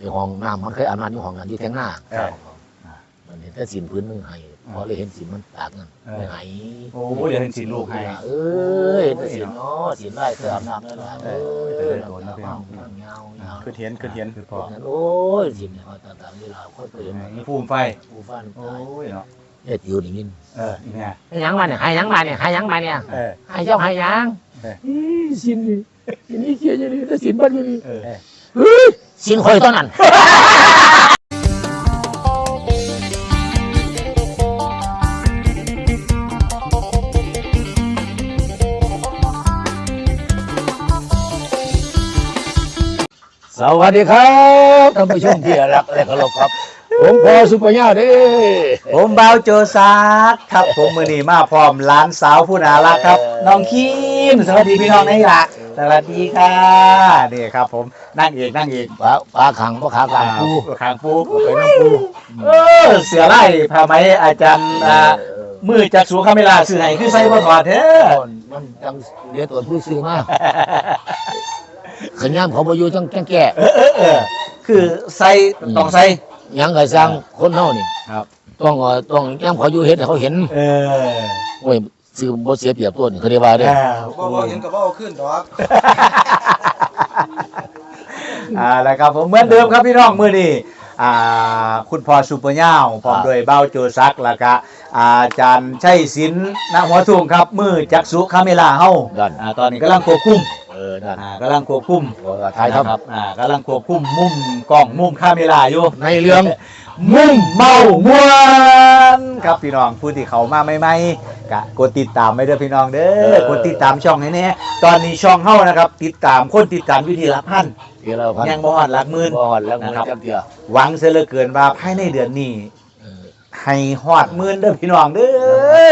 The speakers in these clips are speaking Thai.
อยู่ห้องน้ำมันเคยอาบน้ำอยู่ห้องนั้นอยู่แทงหน้าครับ มันเห็นแต่สินพื้นหนึงให้พอเลยเห็นสินมันตากนั่นเออ ไม่ให้โอ้เดี๋ยวเห็นสิลูกให้ เอ้ยเห็นแต่สินเนาะสินไล่เสื้ออาบน้ำนั่นแหละเอเอ้อยแต่ได้โดนนะพี่น้องเงาเงาคือเห็นคือเห็นคือพอนั้นโอ้ยสินเนี่ยเขาต่างๆนี่เราคนเคยเห็นนี่ภูมิไฟผู้ฟันโอ้ยเนาะเฮ็ดอยู่นี่ยินเออนี่ไงให้หยังมาเนี่ยให้หยังมาเนี่ยให้หยังมาเนี่ยเออ ให้เจ้าให้หยังเออ อีสินนี่สินนี่เขียนอยู่นี่แต่สินบ้านอยู่นี่เออเฮ้ย สินคอยต้นนั้น สวัสดีครับท่านผู้ชมที่รักและเคารพครับ ผมพอสุปญญาเด้ผมเบาโจซักครับ ผมมือนีมาพร้อมหลานสาวผู้น่ารักครับ น้องคิมสวัสดีพี่น้องนี่ละ สวัสดีค่ะนี่ครับ ผมนั่งเอกนั่งเอกปลาปลาขังปลาขากลางปูขางปูไปน้ำปูเออเสือไล่ผ้าไหมอาจารย์อ่ามือจากสูคาเมลาสื่อไหนคือใส่บ่ถอดเถอะมันจังเดี๋ยวตัวผู้ซื้อมาขยันเขาบอยู่จังจังแก่เออเออเออคือใส่ต้องใส่หยังไงสร้างคนเฮานี่ครับ ต้องเอ่อต้องยังเขาอยู่เฮ็ดให้เขาเห็น เออโอ้ย ซื้อบ่เสียเปรียบตัวนี่เขาเรียกว่าเด้อ บ่บ่เห็นกับบ่เอาขึ้นดอก อ่าแล้วครับผมเหมือนเดิมครับพี่น้องมือนี้อ่าคุณพ่อสุปเปอร์ย่าวพร้อมด้วยเบ้าโจซักแล้วก็อาจารย์ชัยศิลป์ณหัวทุ่งครับ มือจักสุคาเมลาเฮานั่นอ่าตอนนี้กำลังควบคุมเออนั่นอ่ากำลังควบคุมเออถ่ายทำ นะครับอ่ากำลังควบคุมมุมกล้องมุมคาเมลาอยู่ในเรื่อง มุมเมามวนครับพี่น้องผู้ที่เขามาใหม่ๆกะกดติดตามไว้เด้อพี่น้องเด้อกดติดตามช่องให้แน่ตอนนี้ช่องเฮานะครับ ติดตามคนติดตามอยู่ที่หลักพัน เดี๋ยวเราพันยังบ่ฮอดหลักหมื่นบ่ฮอดแล้วมันจังเดียวหวังเสียเหลือเกินว่าภายในเดือนนี้ เออ ให้ฮอดหมื่นเด้อพี่น้องเด้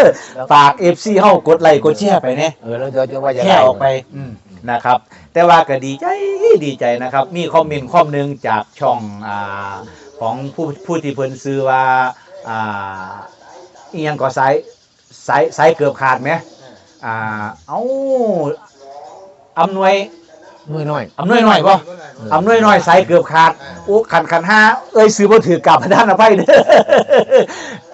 อฝาก FC เฮากดไลค์กดแชร์ไปแน่ เออแล้วจะจะว่าจะแชร์ออกไปอืมนะครับ แต่ว่าก็ดีใจดีใจนะครับ มีคอมเมนต์คอมหนึงจากช่องอ่า ของผู้ผู้ที่เพิ่นซื้อว่าอ่าอีหยังก็สายสายสายเกือบขาดไหมอ่าเอ้าอำนวยน้อยน้อยอำนวยหน่อยป่ะอำนวยน้อยสายเกือบขาดโอ้ขันขันห้าเอ้ยซื้อบ่ถือกลับพระด้านอภัยเด้อ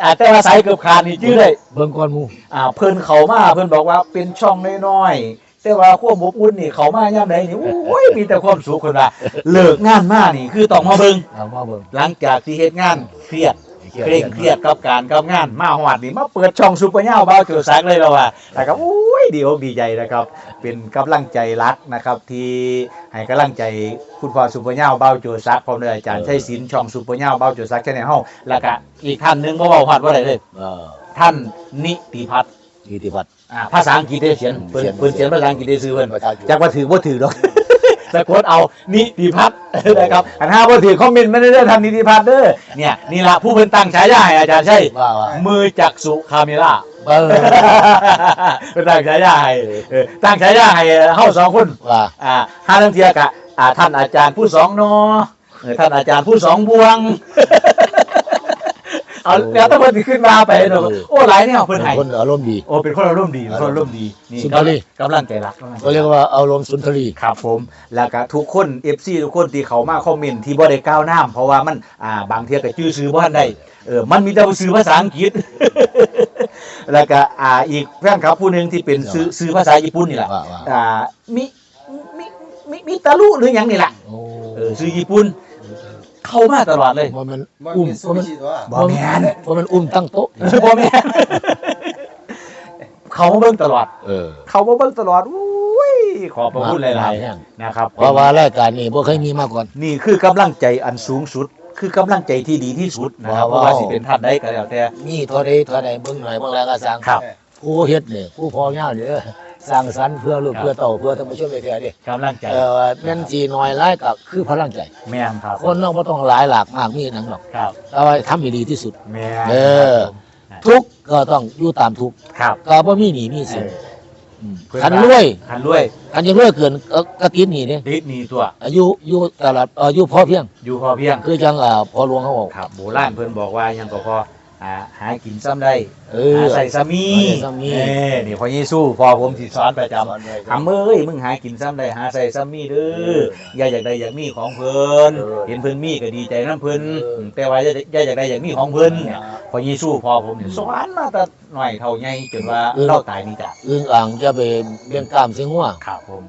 อ่าแต่ว่าสายเกือบขาดนี่ชื่อเลยเบิ่งก่อนหมู่อ่าเพิ่นเขามาเพิ่นบอกว่าเป็นช่องน้อยๆ แต่ว่าความอบอุ่นนี่เขามายามใดนี่โอ้ยมีแต่ความสุขคนว่าเลิกงานมานี่คือต้องมาเบิ่งเอามาเบิ่งหลังจากที่เฮ็ดงานเครียดเคร่งเครียดกับการกับงานมาฮอดนี่มาเปิดช่องซุปเปอร์เน่าเบาโจซักเลยเราว่านะครับโอ้ยดีอกดีใจนะครับ เป็นกำลังใจรักนะครับ ที่ให้กำลังใจคุณพ่อซุปเปอร์เน่าเบาโจซักพร้อมด้วยอาจารย์ชัยศิลป์ช่องซุปเปอร์เน่าเบาโจซักแชนแนลเฮาแล้วก็อีกท่านหนึงบ่เว้าฮอดบ่ได้เลยเออท่านนิติพัฒน์นิติพัฒน์ อ่าภาษาอังกฤษได้เขียนเพิ่นเขียนเพิ่นเขียนภาษาอังกฤษได้ซื้อเพิ่นภาษาอังกฤษจักว่าถือบ่ถือดอกสะกดเอานิติพัฒน์นะครับอันห้าบ่ถือคอมเมนต์ไม่ได้เด้อท่านนิติพัฒน์เด้อเนี่ยนี่ล่ะผู้เพิ่นตั้งฉายาให้อาจารย์ใช่ว่าว่ามือจักสุคาเมล่าเออเพิ่นตั้งฉายาให้เออตั้งฉายาให้เฮาสองคนว่าอ่าห้าลังเทียกะอ่าท่านอาจารย์ผู้สองนอเออท่านอาจารย์ผู้สองบวง เอาแล้วถ้าเพิ่นสิขึ้นมาไปเนาะโอ้หลายแนวเพิ่นให้คนอารมณ์ดีโอ้เป็นคนอารมณ์ดีเป็นคนอารมณ์ดีนี่สุนทรีกำลังใจรักกำลังใจเขาเรียกว่าอารมณ์สุนทรีครับผมแล้วก็ทุกคน FC ทุกคนที่เขามาคอมเมนต์ที่บ่ได้ก้าวน้ำเพราะว่ามันอ่าบางเทียก็ชื่อซื้อบ่ทันได้เออมันมีแต่ซื้อภาษาอังกฤษแล้วก็อ่าอีกแฟนคลับผู้หนึงที่เป็นซื้อซื้อภาษาญี่ปุ่นนี่แหละว่าว่าอ่ามิมิมิมิตาลุหรือหยังนี่แหละโอ้เออซื้อญี่ปุ่น เข้ามาตลอดเลยบ่แมันมันอุ้มมีซูบ่แมันชิตัวบ่แม่นบ่แมันอุ้มตั้งโต๊ะบ่แม่นเขามาเบิ่งตลอด เออเขามาเบิ่งตลอดอุ้ยขอบพระคุณหลายๆนะครับเพราะว่ารายการนี้บ่เคยมีมาก่อน นี่คือกำลังใจอันสูงสุด คือกำลังใจที่ดีที่สุดนะครับเพว้าวราะว่าสิเป็นท่านใดก็แล้วแต่มีเท่าใดเท่าใดเบิ่งหน่อยเบิ่งแล้วก็สร้างครับผู้เฮ็ดนี่ผู้พอย่าเด้อ สร้างสรรค์เพื่อลูกครับ เพื่อเต่าเพื่อท่านผู้ชมได้แท้ดิกำลังใจเออแม่นสิน้อยหลายก็คือพลังใจ แม่นครับคนเราบ่ต้องหลายหลากมากมีหนังหรอกครับแต่ว่าทำให้ดีที่สุด แม่นเออ ทุกข์ก็ต้องอยู่ตามทุกข์ครับก็บ่มีหนี้มีสินเออมคันรวยคันรวยคันยังรวยเกินก็ก็ติดหนี้เด้ติดหนี่ตัว อายุอยู่ตลอดอายุพอเพียง อยู่พอเพียงคือจังอ่าพอหลวงเขาบอก ครับโบราณเพิ่นบอกว่ายังก็พอ อ่าหากินซ้ำได้เออหาใส่ซ้ำมีหาใส่ซ้ำมี เอ้นี่พอเยซูพอผมสิสอนประจำจำเลยทำเอ้ยมึงหากินซ้ำได้หาใส่ซ้ำมีเด้ออย่าอยากได้อยากมีของเพิ่นเออเห็นเพิ่นมีก็ดีใจน้ำเพิ่นเออ แต่ว่าอย่าอย่าอยากได้อยากมีของเพิ่นพอเยซูพอผมนี่สอนมาแต่หน่อยเท่าใหญ่จนว่าเราตายนี่จ้ะอึ้งอ่างจะไปเลี้ยงกล้ามเสียงหัวครับผม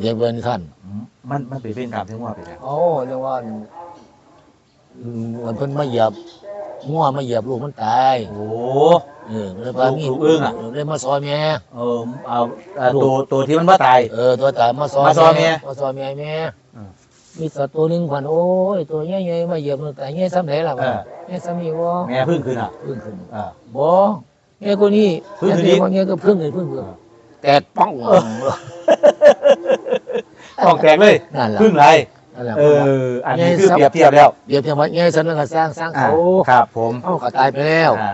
เลี้ยงเป็นขั้นมันมันเป็นเป็นคำที่ว่าไปแล้ว โอ้เรียกว่าอืมมันเพิ่นมาเหยียบ งัวมาเหยียบลูกมันตายโอ้ เออเลยว่ามีลูกอึ้งอะ เลยมาซอยแม่เออเอาเอาตัวตัวที่มันว่าตาย เออตัวตายมาซอยมาซอยแม่มาซอยแม่แม่อืม มีสัตว์ตัวหนึงพันโอ้ยตัวใหญ่ๆมาเหยียบมันตายใหญ่ซ้ำไหนล่ะเออแม่ซ้ำนี่บ่แม่พึ่งขึ้นอะพึ่งขึ้นอ่าบ่แม่คนนี้พึ่งขึ้นอีกแม่คนนี้ก็พึ่งเลยพึ่งเลยแตกป้อง ต้องแตกเลยนั่นล่ะ พึ่งไร นั่นแหละเออ อันนี้คือเปรียบเทียบแล้วเดี๋ยวเพียงว่าใหญ่ซ้ำนั้นก็สร้างสร้างอ่าเขาครับผมเขาก็ตายไปแล้วอ่า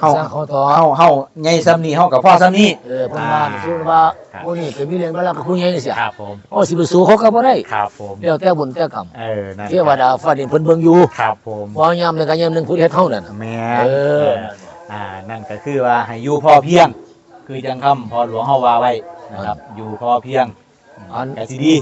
เฮาสร้างเขาต่อเฮาเฮาใหญ่ซ้ำนี่เฮากับพ่อซ้ำนี่ เออเพิ่นว่า ชื่อว่าครับผู้นี้เป็นวิเรียนบาลักกับผู้ใหญ่นี่เสียครับผมโอ้สิไปสู้เขาก็บ่ได้ครับผมเดี๋ยวแต่บุญแต่กรรมเออนั่นเทวดาฟ้าดินเพิ่นเบิ่งอยู่ครับผมบ่ยามในการยามหนึงผู้เฮ็ดเท่านั้นแม่เออ อ่านั่นก็คือว่าให้อยู่พอเพียง คือจังคำพอหลวงเฮาว่าไว้นะครับ อยู่พอเพียงอัน ก็สิดี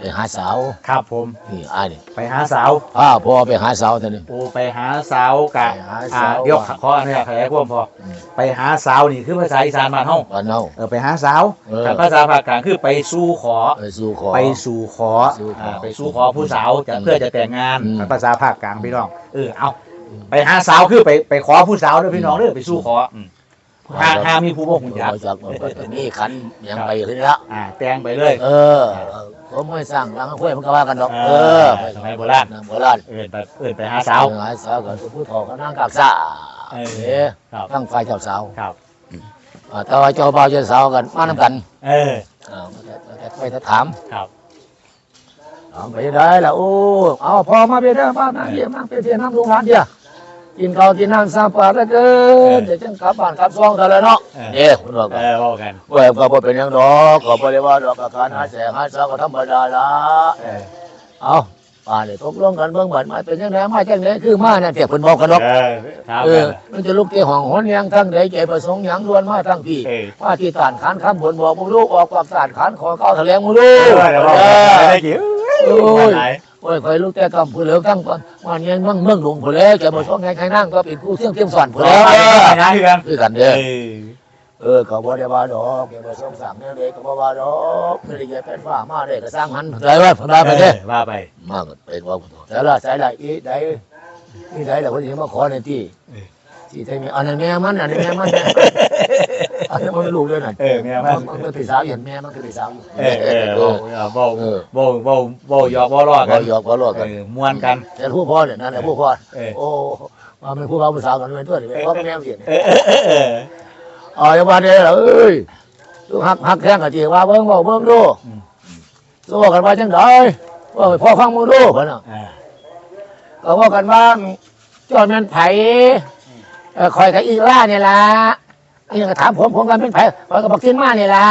ไปหาสาวครับผม นี่อ้ายนี่ไปหาสาว พาพ่อไปหาสาวเท่านี้ โอ้ไปหาสาวกะไปหาอ่าสาวเดี๋ยวขออนุญาตขยายความพออืมไปหาสาวนี่คือภาษาอีสานบ้านเฮาบ้านเฮา เออไปหาสาวเออแต่ภาษาภาคกลางคือไปสู่ขอ ไปสู่ขอ ไปสู่ขอสู่ขออ่อ่าไปสู่ขอผู้สาวจะอืมเพื่อจะแต่งงานอืม ภาษาภาคกลางพี่น้องเออเอาไปหาสาวคือไปไปขอผู้สาวเด้อพี่น้องเด้อไปสู่ขออืมหาหามีผู้บ่หุ่นยักบ่จักมันก็จะมีขันยังไปขึ้นแล้วอ่าแต่งไปเลย เออเออ ผมไม่สร้างหลังห้วยมันก็ว่ากันดอกเออสมัยโบราณโบราณเอินไปเอินไปหาสาวหาสาวก็ผู้ทอก็นั่งกับสาเออเด้ครับตั้งฝ่ายเจ้าสาวครับอ่าแต่ว่าเจ้าบ่าวเจ้าสาวกันมานํกัน เอออ่ามันจะมันจะไปถามครับถามไปได้ล่ะโอ้เอาพอมาไปเด้อมานั่งเยี่ยมนั่งไปเที่ยวน้ำลุงหลานเดียว กินข้าวกินน้ำสามปลาแล้วเกินเดี๋ยวจังกลับบ้านกลับซองกันแล้วเนาะเด้คุณบอกเอกันอเว่ากันเว้ยก็บ่เป็นหยังดอกก็บ่ได้ว่าดอกก็การหาแสงหาสาวก็ธรรมดาละเออเอาป่าเนี่ยตกลงกันเบิ่งบัดมาเป็นจังไดมาจังไดคือมานั่นแต่เพิ่นบอกกันดอกเออถามเอกัอนมันจะลุกที่ห้องหนยังทั้งใดใจประสงค์หยังล้วนมาทั้งพี่เออว่าที่ตานขานคำบนบอกมึงรู้ออกปากตานขานขอเก้าแถลงมึงรู้เออเดี๋ยวเว่ากันได้กี่โอ้โอ้ยย โอ้ยคอยลูกแต่กำผู้เหลือตั้งก่อนวันนี้มั่งเมืองหลวงผู้แล้วจะมาช่วงไงใครนั่งก็เป็นผู้เที่ยงเที่ยงสอนผู้เอแล้วอนะคือกันคือกันเอเด้ออเออก็บ่ได้ว่าดอกแกบ่สงสารแนวเด็กก็บ่ว่าดอกไม่ได้แกเป็นฟ้ามาได้ก็สร้างหันได้ว่าพนได้ไปเด้อว่าไปมากเป็นว่าแต่ละสายละอีใดอีใดละคนที่มาขอในที่ที่ไทยมีอันนั้นแม่มันอันนี้แม่มัน อันนี้มันลูกด้วยนั่นเออแม่มันมันเป็นสาวเห็นแม่มันคือพี่สาวอยู่เออเออเว้าเว้าเออเว้าเว้าหยอกเว้าล้อกกันหยอกก็ล้อกันมวนกันแต่ผู้พ่อเนี่ยนั่นแหละผู้พ่อโอ้มาเป็นผู้พ่อผู้สาวกันเป็นตัวนี่พ่อกับแม่เสียเออเออเออเอออ๋ออย่าว่าเด้อเอ้ยดูหักหักแข้งกันจีว่าเบิ่งเว้าเบิ่งดูสู้กันว่าจังไดว่าพ่อฟังมึงดูเพิ่นน่ะก็ว่ากันว่าจอดแม่นไผคอยกับอีล่าเนี่ยละ นี่ก็ถามผมผมกันเป็นไผคอยกับบักซินมาเนี่ยล่ะ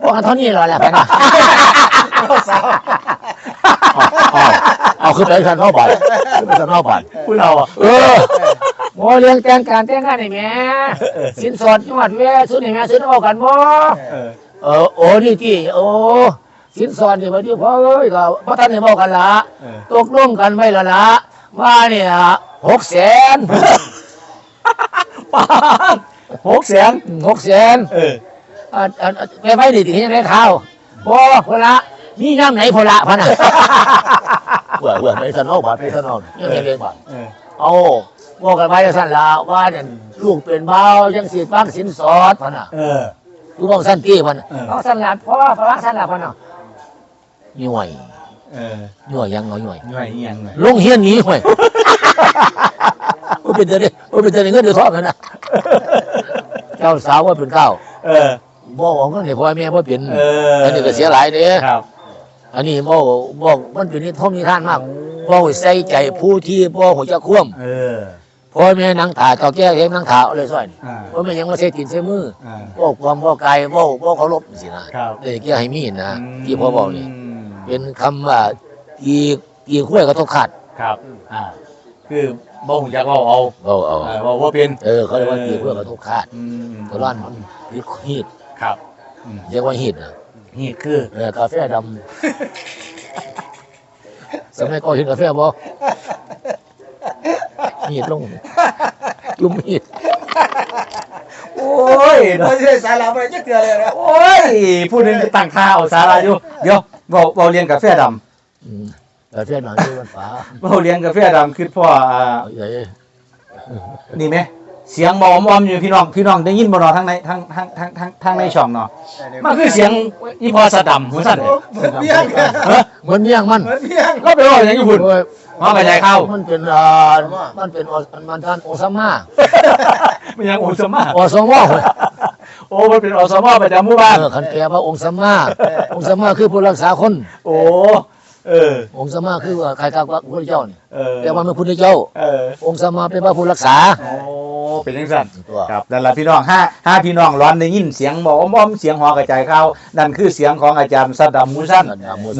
พวกกันเท่านี้เหรอแหละเพิ่นน่ะเอาเอาคือเป็นสันนอกบ้านคือเป็นสันนอกบ้านผู้เราอะเออโมเลี้ยงแต่งการแต่งงานนี่แหม่สินสอดยอดแว่สุดนี่แหม่สุดเอากันบ่เออเออโอ้นี่ที่โอ้สินสอดนี่บ่ดีพ่อเอ้ยก็บ่ทันได้บอกกันละเออตกลงกันไว้และละว่าเนี่ยหกแสนปาด หกแสนหกแสนเอออ่าอ่าไปไว้ดิที่ยังได้ข่าวบ่พละมีน้ำไหนพละพะน่ะเบื่อเบื่อไปสนอกบาดไปสนอกยังไงเรียกบาดเออเอาบอกกันไว้สั่นละว่าเนี่ยลูกเป็นเบาจังสิบ้างสินสอดพะน่ะเออลูกบอกสั้นตี้พะน่ะเออ เอาสั้นละเพราะว่าพละสั้นละพะน่ะหน่วยเออหน่วยยังเอาหน่วยหน่วยอีหยังหน่อยลงเฮียนหนีห่วย ว่าเป็นเดือนว่าเป็นเดือนเงินเดือนทองกันนะเจ้าสาวว่าเป็นเก้าเออบ่ของก็ให้พ่อแม่บ่เป็นเอออันนี้ก็เสียหลายเด้ครับอันนี้บ่บ่มันเป็นนิทมนิทานมากบ่ใส่ใจผู้ที่บ่หัวจะคว่เออำพ่อแม่นางถาเจ้าแก่เฮ็ดนางถาเอาเลยซอยอ่าพ่อแม่ยังมาใส่ตีนใส่มืออ่าบ่ความบ่ไกลบ่บ่เคารพสินะครับเลยแก่ให้มีนะที่พ่อบอกนี่ มเป็นคำว่าอีอีข้วยก็ต้องขาดครับอ่า คือบ่ฮู้จักเว้าเอาเอาเอาเออเว้าบ่เป็น เออ เขาเรียกว่าตีเพื่อกระทบคาดอืมตัวร้อนมันพิษฮีดครับอืมเรียกว่าฮีดนะนี่คือ เออกาแฟดำสมัยก่อนเห็นกาแฟบ่ฮีดลงจุ่มฮีดโอ้ยไม่ใช่สาระไปจักเทื่อเลยนะโอ้ย ผู้หนึงจะตั้งค่าเอาสาระอยู่ เดี๋ยวเว้าเว้าเรียนกาแฟดำอืม กาแฟหน่อยด้วยมันฝาเว้าเรียนกาแฟดำคือพ่ออ่าเอาใหญ่นี่ไหมเสียงบอมอมอยู่พี่น้องพี่น้องได้ยินบ่เนาะทั้งในทั้งทั้งทั้งทั้งทั้งในช่องเนาะมันคือเสียงอีพอสะดำหัวสั่นเหมือนเบี้ยงเฮ้ยเหมือนเมี่ยงมันเหมือนเบี้ยงเราไปว่าอย่างญี่ปุ่นโอ้ยมาไปใจเข้ามันเป็นอ่ามันเป็นออมันท่านโอซาม่ามันยังโอซามาอสมอโอ้มันเป็นอสมอประจำหมู่บ้านเออคันแปลว่าองค์สัมมาองค์สัมมาคือผู้รักษาคน โอ้ เออ องค์สัมมาคือว่าใครกับพระพุทธเจ้านี่เออแต่ว่าเป็นพุทธเจ้า เออองค์สัมมาเป็นพระผู้รักษาโอ้เป็นจังซั่นตัวครับนั่นล่ะพี่น้องห้าห้าพี่น้องร้อนได้ยินเสียงบอมอมเสียงหอกระจายข่าวนั่นคือเสียงของอาจารย์สะดำมูซัน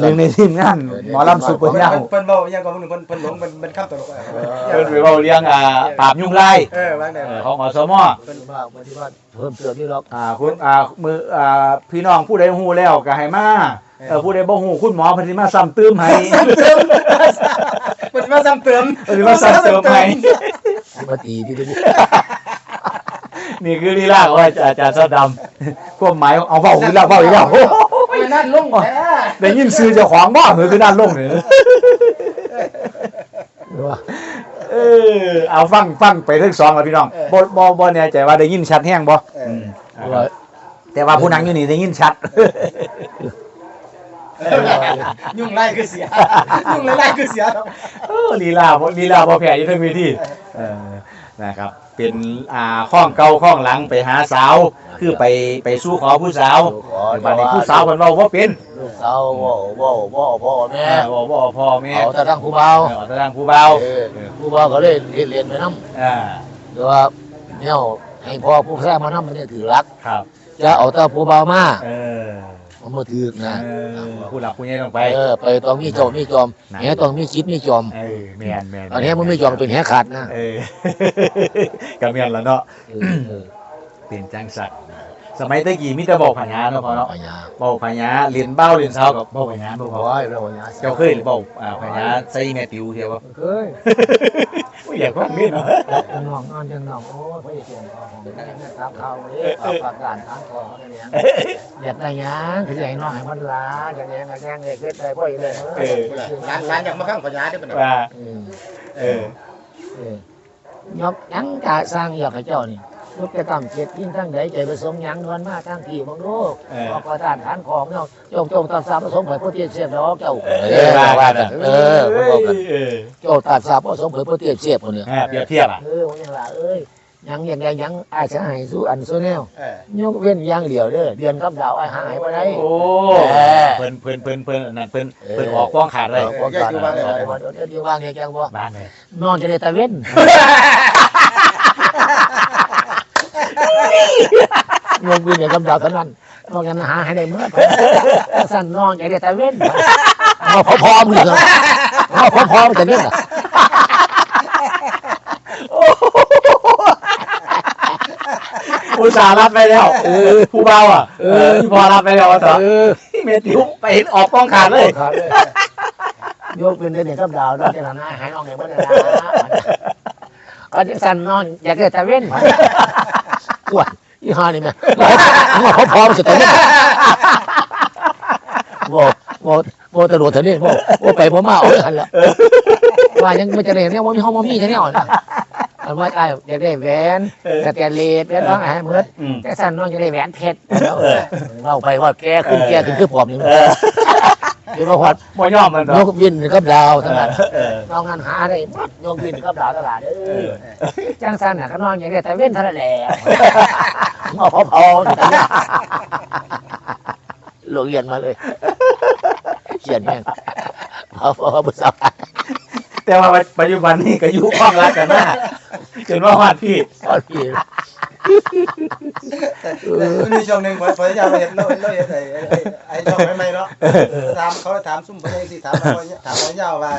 หนึ่งในทีมงานหมอลำซุปเปอร์ยาวเพิ่นเว้าอยังก็เพิ่นเพิ่นหลงมันมันคำตลกอะเพิ่นไปเว้าเลี้ยงอ่าปราบยุงลายเออวางได้เออของอสมเป็นว่าปฏิบัติเพิ่มเติมนี่หรอกอ่าคุณอ่ามืออ่าพี่น้องผู้ใดฮู้แล้วก็ให้มา เออผู้ใดบ่ฮู้คุณหมอเพิ่นสิมาซ้ำเติมให้เพิ่นมาซ้ำเติมเพิ่นสิมาซ้ำเติมให้ปฏิที่ดีนี่คือลีลาของอาจารย์ซะดำความหมายเอาเว้าลีลาเว้าอีกแล้วโอ้ไปนั่นลงแท้ได้ยินชื่อเจ้าของบ่เหมือนคือด้านลงนี่ว่าเออเอาฟังฟังไปทั้งสองแล้วพี่น้องบ่บ่บ่แน่ใจว่าได้ยินชัดแฮงบ่เออือมอ่าแต่ว่าผู้นั่งอยู่นี่ได้ยินชัด ยุ่งไล่คือเสีย ยุ่งไล่คือเสียครับเออลีลาบ่ลีลาบ่แพ้อยู่ทั้งเวทีเออนะครับ เป็นอ่าข้องเก่าข้องหลังไปหาสาว คือไปไปสู้ขอผู้สาวบัดนี้ผู้สาวเพิ่นเว้าบ่เป็นลูกสาวว่าว่าว่าพ่อเอแม่อบ่บ่พ่อแม่เอาแต่ทางครูเบาเออแต่ทางผู้บ่าวเออครูเบาก็เลยเรียนเรียนไปน้อ่าำแต่ว่าเนี่ยให้พ่อผู้แท้มาน้ำมันเนี่ยถือรักครับ จะเอาแต่ผู้เบามาเออ มันมาถือนะเออผู้หลักผู้ใหญ่ต้องไป เออไปต้องมีจอมมีจอมนะ แหต้องมีคิดมีจอมเออแม่นแม่นอันนี้มันไม่จอมเป็นแหขาดนะเออ ก็แม่นแล้วเนาะ เออเออ เป็นจังสัตว์ สมัยตะกี้มีแต่บอกพญาเนาะพ่อเนาะปัญญาบอกพญาเรียนเบ้าเรียนเช้ากับบอกพญาบ่พอโอ้ยเราปัญญาเจ้าเคยบอกอ่าพญาใส่แม่ติวเทียวบ่เคยบ่อยากฟังนี่เนาะน้องนอนจังน้องโอ้ยพ่อจะเขียนของผมได้แม่ตามข่าวเลยข่าวประกาศทางของอะไรเนี่ยอยากได้หยังคืออยากให้น้องให้มันลาอยากได้หยังอยากได้หยังเกิดได้บ่อยเลยเออร้านร้านอยากมาข้างปัญญาได้ปะเนี่ยว่าอืมเออเออยกหยังกะสร้างอยากให้เจ้านี่ ลูกจะทำเจ็ดทิ้งทั้งใดใจผสมหยังนวลมาทั้งที่ของลูกเออออกประทานฐานของเนาะจงจงตัดสาผสมเผยพระเทียนเสียบดอกเจ้าเออว่ากันเออเพิ่นบอกกันเออเจ้าตัดสาผสมเผยพระเทียนเสียบคนเนี่ยอ่าเปรียบเทียบอะเออว่าอย่างไรเอ้ยยังยังไงยังอาจจะให้สู้อันสู้แนวเออยกเว้นอย่างเดียวเด้อเดือนกับดาวไอ้หายไปได้ โอ้เออ เพิ่นเพิ่นเพิ่นเพิ่นนั่นเพิ่นเพิ่นออกป้องขาดเลยป้องกันอะไรเดี๋ยวเดี๋ยวว่างไงแกงบ่บ้านเลยนอนจะได้ตะเว้น ยกเว้นอย่างกับดาวเท่านั้นนอกจากนั้นหาให้ได้เมื่อสั่นนอนจะได้ตะเว้นเอาพอๆมึงเหรอเอาพอๆมึงจะเนี่ยอุตส่าห์รับไปแล้วเออผู้เบาอะเออที่พอรับไปแล้วว่าต่อเออเมติวไปออกป้องขาดเลยขาดเลยยกเป็นเด็กกับดาวแล้วจะทำให้หายน้องไงเมื่อไหร่ก็จะสั่นนอน อยากได้ตะเว้นก วดยี่ห้อนี่แม่งอพร้อมสุดตะเว้นโว้โว้โว้ตะโดดเถอะนี่โว้โว้ไปโว้มาเอาหันละว่ายังไม่จะเรียนเนี่ยว่ามีห้องมีแค่นี้อ่อนอันว่าไอ้อยากได้แหวนแต่แต่เลดแล้วน้องไอ้เมื่ออืมแต่สั่นน้องจะได้แหวนเพชรเราไปว่าแกขึ้นแกขึ้นคือผอมนี่ เออเดี๋ยวมาหอดบ่ยอมมันนเนาะกวินกับดาวทั้งนั้นเออน้องงานหาได้หมดนกวินกับดาวตลาดเอเอออจ้างสันน่ะก็นอนอย่างเดียวแต่เว้นเท่านั้นแหละงอพอพออยู่ตรงนี้หลวงเรียนมาเลยเขียนแม่งพอพอบุษบาแต่ว่าปัจจุบันนี้ก็อยู่ข้องรักกันมาจนว่าฮอดพี่พอพี่ เออมีช่วงหนึ่งพอจะมาเห็นเราเราเห็นไอ้ไอ้ไอ้ช่องใหม่ๆเนาะถามเขาถามซุ่มพญาสิถามเขาถามเขายาวว่า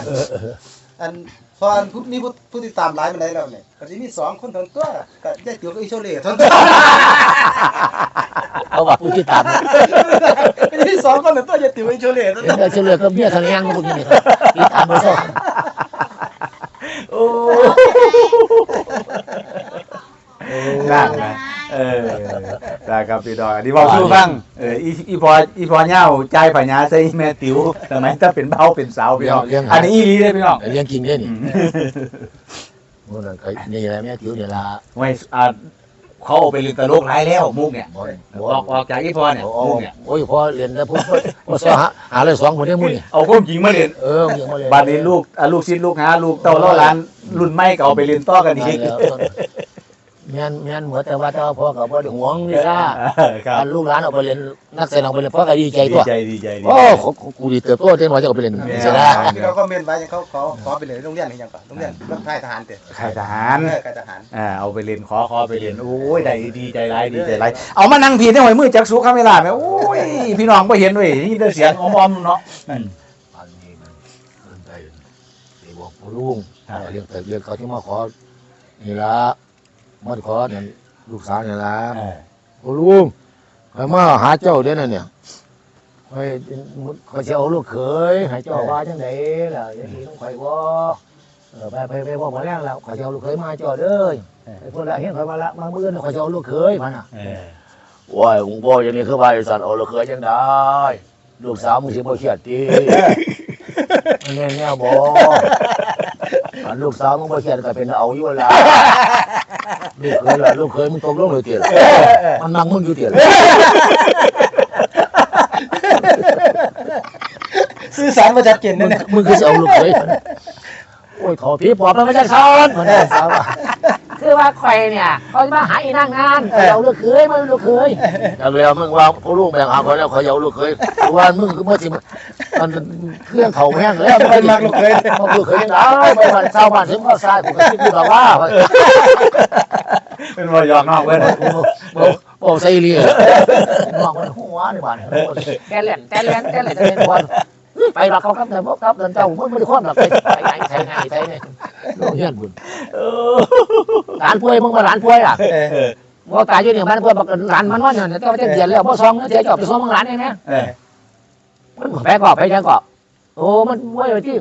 อันพออันผู้มีผู้ผู้ติดตามหลายมันได้แล้วเนี่ยก็สิมีสองคนเท่านั้นตัวก็ยายติ๋วก็อีโชเล่เท่านั้นตัวเอาว่าผู้ที่ตามมีสองคนเท่านั้นตัวยายติ๋วอีโชเล่ท่าเห็นั้นนได้เล่ก็เบี้ยทะเลงพวกนี้นี่ครับที่ตามมาซ่อโอ้ นั่นนะเออนะครับพี่ดอกอันนี้บอกสู้บ้างเอออีอีพออีพอเน่าใจายปัญญาใส่แม่ติ๋วสมัยถ้าเป็นเบาเป็นสาวพี่น้องอันนี้อีหลีเลยพี่น้องเลี้ยงกินได้อืนี่มมันนั่นก็นี่แหละแม่ติ๋วนี่ล่ะไม่อ่าเขาเอาไปเรียนตลกหลายแล้วมุกเนี่ยบ่ออกออกจากอีพอเนี่ยโอ้มุกเนี่ยโอ้ยพอเรียนแล้วพวกพวกสอหาหาเลยสองคนนี้มุ่นนี่เอาความจริงมาเรียนเออยังมาเลยบัดนี้ลูกอะลูกศิษย์ลูกหาลูกเต้าเล่าหลานรุ่นใหม่ก็เอาไปเรียนต่อกันอีก แม่นแม่นเหมือนแต่ว่าแต่ว่าพ่อก็บ่ได้ห่วงนี่ล่ะครับอันลูกหลานเอาไปเรียนนักแสดงไปเรียนพ่อก็ดีใจดีตัวใจดีใจดีโอ้ใจเขากูดีเติบโตเต็มว่าจะเอาไปเรียนแม่เสียนะที่เราก็เมนไว้เขาขอขอไปเลยโรงเรียนนี่ยังก่อนโรงเรียนรับค่ายทหารเด้อค่ายทหารเออค่ายทหารอ่าเอาไปเรียนขอขอไปเรียนโอ้ยได้ดีใจไรดีใจไรเอามานั่งพีได้หอยมือจักสุคาเวลาแม่โอ้ยพี่น้องบ่เห็นเว้ยนี่ได้เสียงอมๆเนาะอืมอันนี้มันเดินไปไปบอกพ่อลุงเรียกแต่เรียกเขาที่มาขอนี่ละ มาขอเนี่ยลูกสาวนี่ละเออพ่อลุงใครมาหาเจ้าเด้อนั่นเนี่ยคอยคอยจะเอาลูกเขยให้เจ้าว่าจังไดล่ะอย่างนี้ต้องคอยว่าเออไปไปไปบอกมาแล้วแล้วคอยจะเอาลูกเขยมาเจ้าเด้อไอ้คนละเห็นคอยมาละมาเมื่อคอยจะเอาลูกเขยมันอะ เออว้ายผมบอกอย่างนี้คือว่าไอ้สัตว์เอาลูกเขยจังได้ ลูกสาวมึงสิบ่เครียดตีมันแน่แน่บ่อันลูกสาวมึงบ่เครียดก็เป็นเอาอยู่ล่ะ ลูกเคยล่ะลูกเคยมึงตกลงเลยเตี๋ยล่ะมันนั่งมึงอยู่เตี๋ยล่ะสื่อสารมาชัดเจนมึนั่งนเนี่ย มึงคือสิเอาลูกเคยโอ้ยขอพี่ปอบมันไม่ได้ซ้อนมันได้สาวว่า คือว่าข่อยเนี่ยเขาจะมาหาอีนั่งงานเขาเอาลูกเคยมันลูกเคยแล้วแล้วมึงว่าพ่อลูกแบ่งหาเขาแล้วเขาเอาลูกเคยว่ามึงคือบ่สิมันเครื่องเขาแห้งแล้วเป็นมากลูกเคยมาพูดเคยยังไงไปบ้านชาวบ้านถึงก็ทรายผมก็คิดอยู่แบบว่าเป็นว่ายอมนอกเว้ยโอ้ใส่เรียมองมันหัวในบ้านแกเล่นแกเล่นแกเล่นจะเป็นบอล ไปรักเขาครับแต่พวกครับเดินเจ้ามันไม่ได้ความหรอกไปไปไหนใช่ไงใช่ไงลูกเฮียนบุญหลานป่วยมึงมาหลานป่วยอะว่าตายอยู่เนี่ยมันป่วยบอกหลานมันว่าเนี่ยเจ้าจะเดียนแล้วพ่อซองเจ้าจอบไปซองมึงหลานเองนะเออมันแพ้กอบไปแพ้กอบโอ้มันป่วยไปที่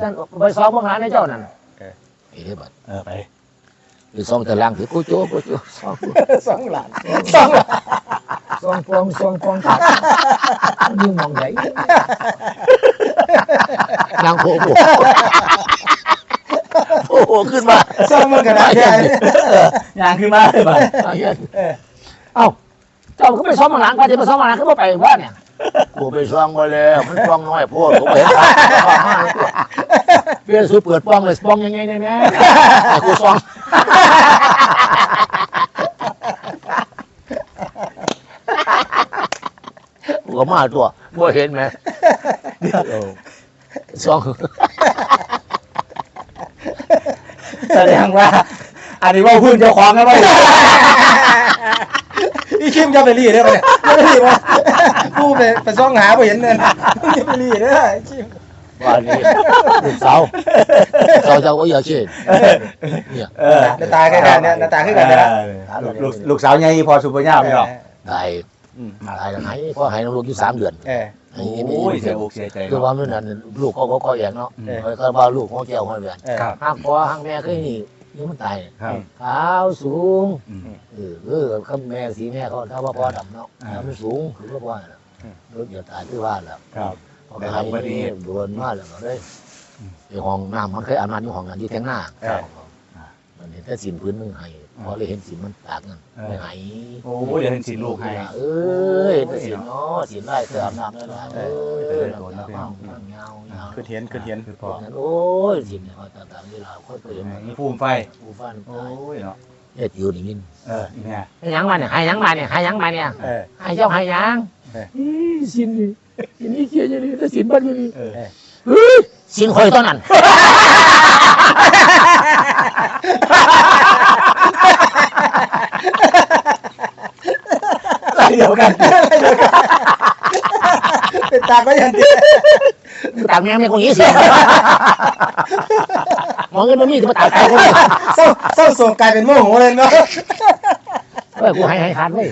ท่านไปซองมึงหลานในเจ้านั่นเอ้ยบัดเออไป หรือซองแต่ล่างถือกูโจ้กูโจ้ซองสองหลานสองหลานซองฟองซองฟองตัดยิ่งมองไหนนางโผล่โอ้โหขึ้นมาสองมันกันนะยายยางขึ้นมาเลยบ่ะเอ้าเจ้าก็ไปซ้อมมาหลังก็จะไปซ้อมมาหลังก็ไปว่าเนี่ยกูไปซ้อมมาแล้วมันป้องน้อยพวกผมเห็นเปลี่ยนสุดเปิดป้องเลยป้องยังไงเนี่ยแม่กูซ้อม กูก็มาตัวบ่เห็นไหมซ้อมแสดงว่า อันนี้ว่าพื้นเจ้าของนะว่าอีคิมจะไปรีได้ปะเนี่ยจะไปรีปะกูไปไปซ่องหาไปเห็นเนี่ยจะไปรีได้ไอ้คิม ว่านี่ลูกสาวสาวเจ้าก็อยากเช่นเนี่ยเออหน้าตาใกล้กันเนี่ยหน้าตาคือกันนะลูกลูกลูกสาวใหญ่พอสุปญาพี่น้องตายตายแล้วหายพ่อหายน้องลูกอยู่สามเดือนเออไอ้โอ้นี่ยเสียอกเสียใจคือเนาะว่ามันนั่นลูกเขาก็ก็เองเนาะอืมเออก็ว่าลูกของแก้วของเดือนเออครับห้างพ่อห้างแม่เคยนี่นี่มันตายครับขาวสูงอืมเออเออคำแม่สีแม่เขาถ้าว่าพ่อดำเนาะอ่าถ้ามันสูงคือว่าพ่อน่ะรถอย่าตายที่ว่าแล้ว ครับพอหายนี่โดนมาแล้วก็เลยไอ้ห้องน้ำมันเคยอาบน้ำอยู่ห้องนั้นอยู่แทงหน้าครับ มันเห็นแต่สินพื้นมึงให้พอเลยเห็นสินมันตากนั่นเออ ไม่ให้โอ้ยเดี๋ยวเห็นสิลูกให้ เอ้ยแต่สินเนาะสินไล่เติมน้ำเลยนะ เอ้ยน้ำเงาเงาเงา คือเห็นคือเห็นคือพอนั้นโอ้ยสินเนี่ยเขาต่างๆเวลาคนเปลี่ยนมีภูมิไฟผู้ฟันโอ้ยเนาะ เอ็ดอยู่นี่มินเอออีแม่ให้ยังมาเนี่ยให้ยังมาเนี่ยให้ยังมาเนี่ยเออ ให้เจ้าให้ยังเออ สินนี่ สินนี่เขียนอย่างนี้แต่สินบ้านอยู่นี่เออเฮ้ยสินคอยตอนนั้นไรเดียวกันเป็นตากไว้ยันเดียวตากแม่ไม่คงยี่สิบมองเงินมันมีแต่มาตากใจคนนี้เศร้าเศร้าโศกกลายเป็นโมโหเลยเนาะเฮ้ยกูให้ให้คันเว้ย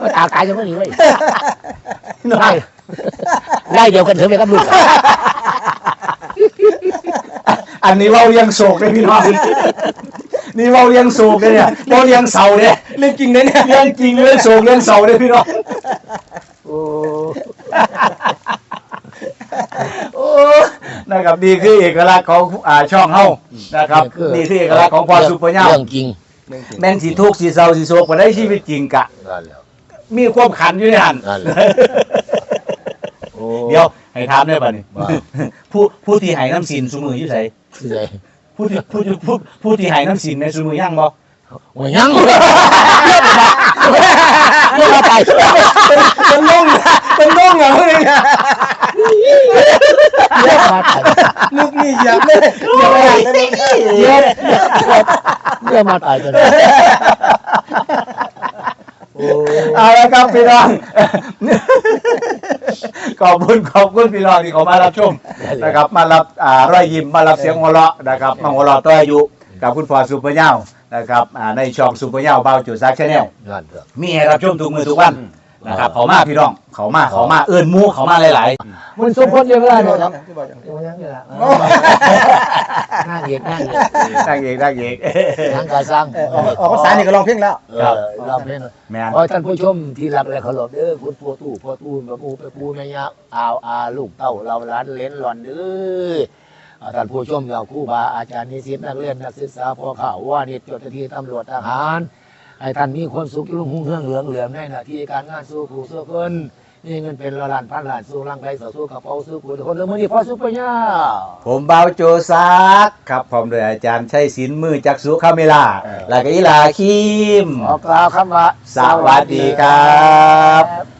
มาตากใจจังคนนี้เว้ยได้ได้เดียวกันเถอะไปกับลูกอันนี้เว้าเลี้ยงโศกเลยพี่น้องนี่เว้าเลี้ยงโศกเลยเนี่ยเว้าเลี้ยงเสาเนี่ยเรื่องจริงนะเนี่ยเลี้ยงจริงเลี้ยงโศกเลี้ยงเสาเลยพี่น้องโอ้โอ้นะครับนี่คือเอกลักษณ์ของอ่าช่องเฮานะครับนี่คือเอกลักษณ์ของพอซุปเปอร์เน่าเรื่องจริงแม่นสีทุกข์สีเศร้าสีโศกบ่ได้ชีวิตจริงกะนั่นแหละ มีความขันอยู่ในหันนั่นแหละ โอ้เดี๋ยวให้ถามได้ป่ะนี่ว่าผู้ผู้ที่ให้น้ำสินซุมืออยู่ไสคือไงผู้ที่ผู้ที่ผู้ผู้ที่ให้น้ำสินในซุมือยังบ่โอ้ยยังเลยไม่มาตายเป็นล่งเป็นล่งเหรอเนี่ยเรียกมาตายลูกนี่เหยียบเลยเหยียบเลยได้ไหมเรียกเรียกมาตายจนโอ้ เอาละครับพี่น้อง ขอบคุณขอบคุณพี่น้องที่เขามารับชมนะครับ มารับอ่ารอยยิ้มมารับเสียงหัวเราะนะครับมาหัวเราะต่ออายุกับคุณพ่อซุปเปอร์เน่านะครับอ่าในช่องซุปเปอร์เน่าเบาจุดซักชาแนลนั่นเถอะมีให้รับชมทุกมือทุกวันนะครับเขามาพี่น้องเขามาเขามาเอื้อนหมูเขามาหลายมันสมควรเรียกว่าอะไรครับที่บอกอย่าง เดี๋ยวยังนี่แหละนั่งเอกนั่งเอกๆนั่งเอกนั่งเอกนั่งกาซังเออออกออกภาษานี่ก็ร้องเพลงแล้วเออเราเพลงแม่นขอท่านผู้ชมที่รักและเคารพเด้อคุณพ่อตู้พ่อตู้มาปูไปปูแม่ยะอาวอาลูกเต้าเราหล้านเลนหล่อนเด้ออ่าท่านผู้ชมเราครู่บาอาจารย์นิสิตนักเรียนนักศึกษาพ่อข่าวว่านิจจดที่ตำรวจทหารให้ท่านมีความสุขรุ่งรุ่งเรืองเหลืองเหลือมในหน้าที่การงานสู้ผู้สู้คน มีเงินเป็นละล้านพันล้านสู้ร่างกายสู้สู้กระเป๋าสู้ผู้ทุกคนเรื่องมือนี้พ่อสู้ปัญญาผมเบาโจซักครับพร้อมโดยอาจารย์ชัยศิลป์มือจักสุคาเมลาเออแล้วก็อีลาคิมขอกล่าวคำว่าสวัสดีครับ